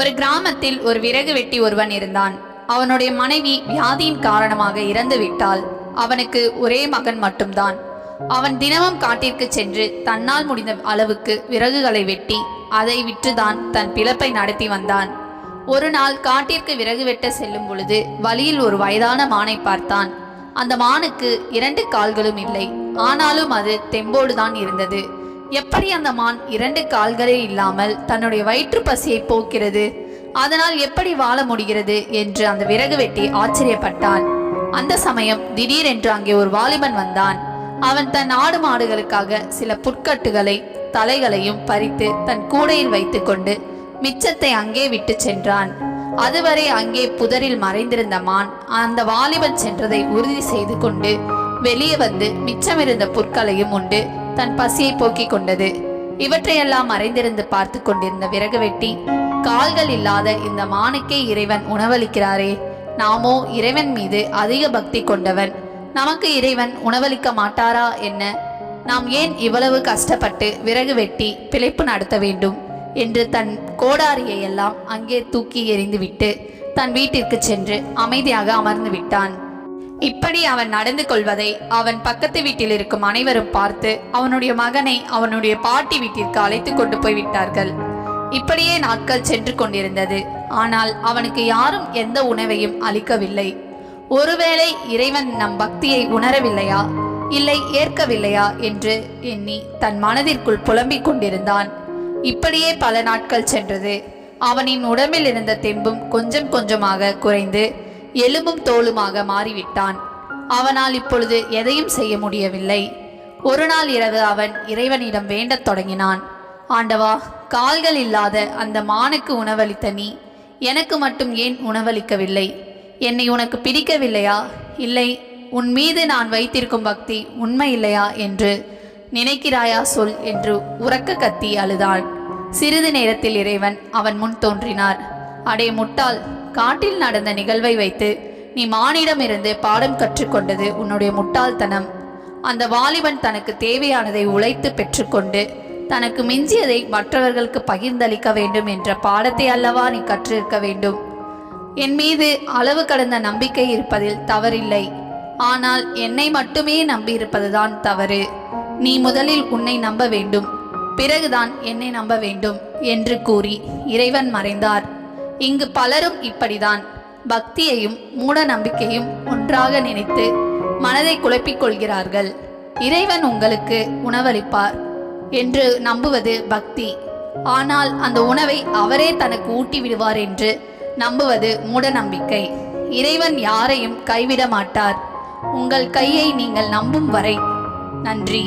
ஒரு கிராமத்தில் ஒரு விறகு வெட்டி ஒருவன் இருந்தான். அவனுடைய மனைவி வியாதியின் காரணமாக இறந்து விட்டால் அவனுக்கு ஒரே மகன் மட்டும்தான். அவன் தினமும் காட்டிற்கு சென்று தன்னால் முடிந்த அளவுக்கு விறகுகளை வெட்டி அதை விற்றுதான் தன் பிழப்பை நடத்தி வந்தான். ஒரு நாள் காட்டிற்கு விறகு வெட்ட செல்லும் பொழுது வழியில் ஒரு வயதான மானை பார்த்தான். அந்த மானுக்கு இரண்டு கால்களும் இல்லை. ஆனாலும் அது தெம்போடுதான் இருந்தது. எப்படி அந்த மான் இரண்டு கால்களே இல்லாமல் தன்னுடைய வயிற்று பசியை போக்கிறது? அதனால் எப்படி வாழ முடிகிறது? என்று அந்த விறகு வெட்டி ஆச்சரியப்பட்டான். அந்த சமயம் திடீரென்று அங்கே ஒரு வாலிபன் வந்தான். அவன் தன் ஆடு மாடுகளுக்காக சில புற்கட்டுகளை தலைகளையும் பறித்து தன் கூடையில் வைத்துக்கொண்டு மிச்சத்தை அங்கே விட்டு சென்றான். அதுவரை அங்கே புதரில் மறைந்திருந்த மான் அந்த வாலிபன் சென்றதை உறுதி செய்து கொண்டு வெளியே வந்து மிச்சமிருந்த புற்களையும் உண்டு தன் பசியை போக்கிக் கொண்டது. இவற்றையெல்லாம் மறைந்திருந்து பார்த்து கொண்டிருந்த விறகு வெட்டி கால்கள் இல்லாத இந்த மானுக்கே இறைவன் உணவளிக்கிறாரே. நாமோ இறைவன் மீது அதிக பக்தி கொண்டவன். நமக்கு இறைவன் உணவளிக்க மாட்டாரா என்ன? நாம் ஏன் இவ்வளவு கஷ்டப்பட்டு விறகு வெட்டி பிழைப்பு நடத்த வேண்டும்? என்று தன் கோடாரியை எல்லாம் அங்கே தூக்கி எறிந்துவிட்டு தன் வீட்டிற்கு சென்று அமைதியாக அமர்ந்து விட்டான். இப்படி அவன் நடந்து கொள்வதை அவன் பக்கத்து வீட்டில் இருக்கும் அனைவரும் பார்த்து அவனுடைய மகனை அவனுடைய பாட்டி வீட்டிற்கு அழைத்து கொண்டு போய் விட்டார்கள் இப்படியே நாட்கள் சென்று கொண்டிருந்தது. ஆனால் அவனுக்கு யாரும் எந்த உணவையும் அளிக்கவில்லை. ஒருவேளை இறைவன் நம் பக்தியை உணரவில்லையா? இல்லை ஏற்கவில்லையா? என்று எண்ணி தன் மனதிற்குள் புலம்பிக் கொண்டிருந்தான். இப்படியே பல நாட்கள் சென்றது. அவனின் உடம்பில் இருந்த தெம்பும் கொஞ்சம் கொஞ்சமாக குறைந்து எலும்பும் தோலுமாக மாறிவிட்டான். அவனால் இப்பொழுது எதையும் செய்ய முடியவில்லை. ஒரு நாள் இரவு அவன் இறைவனிடம் வேண்டத் தொடங்கினான். ஆண்டவா கால்கள் இல்லாத அந்த மானுக்கு உணவளித்த நீ எனக்கு மட்டும் ஏன் உணவளிக்கவில்லை? என்னை உனக்கு பிடிக்கவில்லையா? இல்லை உன் மீது நான் வைத்திருக்கும் பக்தி உண்மை இல்லையா என்று நினைக்கிறாயா சொல் என்று உறக்க கத்தி அழுதாள். சிறிது நேரத்தில் இறைவன் அவன் முன் தோன்றினார். அடே முட்டாள் காட்டில் நடந்த நிகழ்வை வைத்து நீ மானிடமிருந்து பாடம் கற்றுக்கொண்டது உன்னுடைய முட்டாள்தனம். அந்த வாலிபன் தனக்கு தேவையானதை உழைத்து பெற்றுக்கொண்டு தனக்கு மிஞ்சியதை மற்றவர்களுக்கு பகிர்ந்தளிக்க வேண்டும் என்ற பாடத்தை அல்லவா நீ கற்றிருக்க வேண்டும்? என் மீது அளவு கடந்த நம்பிக்கை இருப்பதில் தவறில்லை. ஆனால் என்னை மட்டுமே நம்பியிருப்பதுதான் தவறு. நீ முதலில் உன்னை நம்ப வேண்டும். பிறகுதான் என்னை நம்ப வேண்டும் என்று கூறி இறைவன் மறைந்தார். இங்கு பலரும் இப்படிதான். பக்தியையும் மூட நம்பிக்கையும் ஒன்றாக நினைத்து மனதை குழப்பிக் கொள்கிறார்கள் இறைவன் உங்களுக்கு உணவளிப்பார் என்று நம்புவது பக்தி. ஆனால் அந்த உணவை அவரே தனக்கு ஊட்டி விடுவார் என்று நம்புவது மூட நம்பிக்கை இறைவன் யாரையும் கைவிட மாட்டார் உங்கள் கையை நீங்கள் நம்பும் வரை நன்றி.